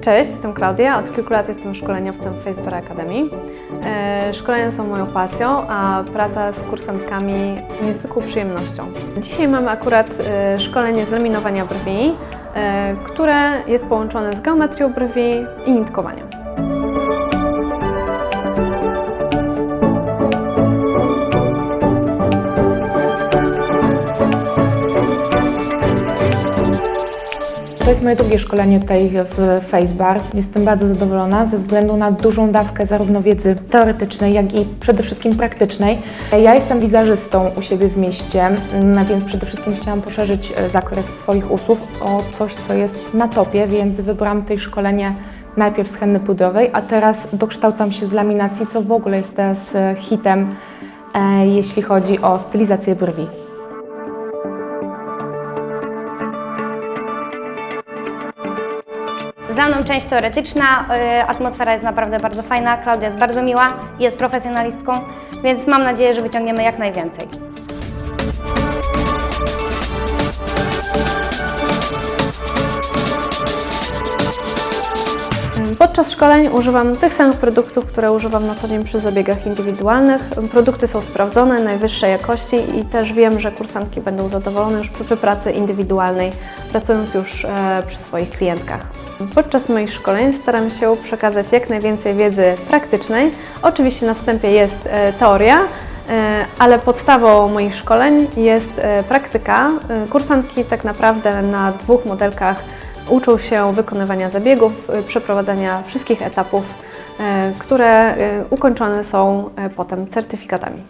Cześć, jestem Klaudia. Od kilku lat jestem szkoleniowcem w Facebook Academy. E, Szkolenia są moją pasją, a praca z kursantkami niezwykłą przyjemnością. Dzisiaj mamy akurat e, szkolenie z laminowania brwi, e, które jest połączone z geometrią brwi i nitkowaniem. To jest moje drugie szkolenie tutaj w Facebar. Jestem bardzo zadowolona ze względu na dużą dawkę zarówno wiedzy teoretycznej, jak i przede wszystkim praktycznej. Ja jestem wizerzystą u siebie w mieście, mm, więc przede wszystkim chciałam poszerzyć e, zakres swoich usług o coś, co jest na topie, więc wybrałam tutaj szkolenie najpierw z henny pudrowej, a teraz dokształcam się z laminacji, co w ogóle jest teraz e, hitem, e, jeśli chodzi o stylizację brwi. Za mną część teoretyczna, y, atmosfera jest naprawdę bardzo fajna, Klaudia jest bardzo miła, jest profesjonalistką, więc mam nadzieję, że wyciągniemy jak najwięcej. Podczas szkoleń używam tych samych produktów, które używam na co dzień przy zabiegach indywidualnych. Produkty są sprawdzone, najwyższej jakości i też wiem, że kursantki będą zadowolone już przy pracy indywidualnej, pracując już e, przy swoich klientkach. Podczas moich szkoleń staram się przekazać jak najwięcej wiedzy praktycznej. Oczywiście na wstępie jest e, teoria, E, ale podstawą moich szkoleń jest e, praktyka. Kursantki tak naprawdę na dwóch modelkach uczą się wykonywania zabiegów, przeprowadzania wszystkich etapów, które ukończone są potem certyfikatami.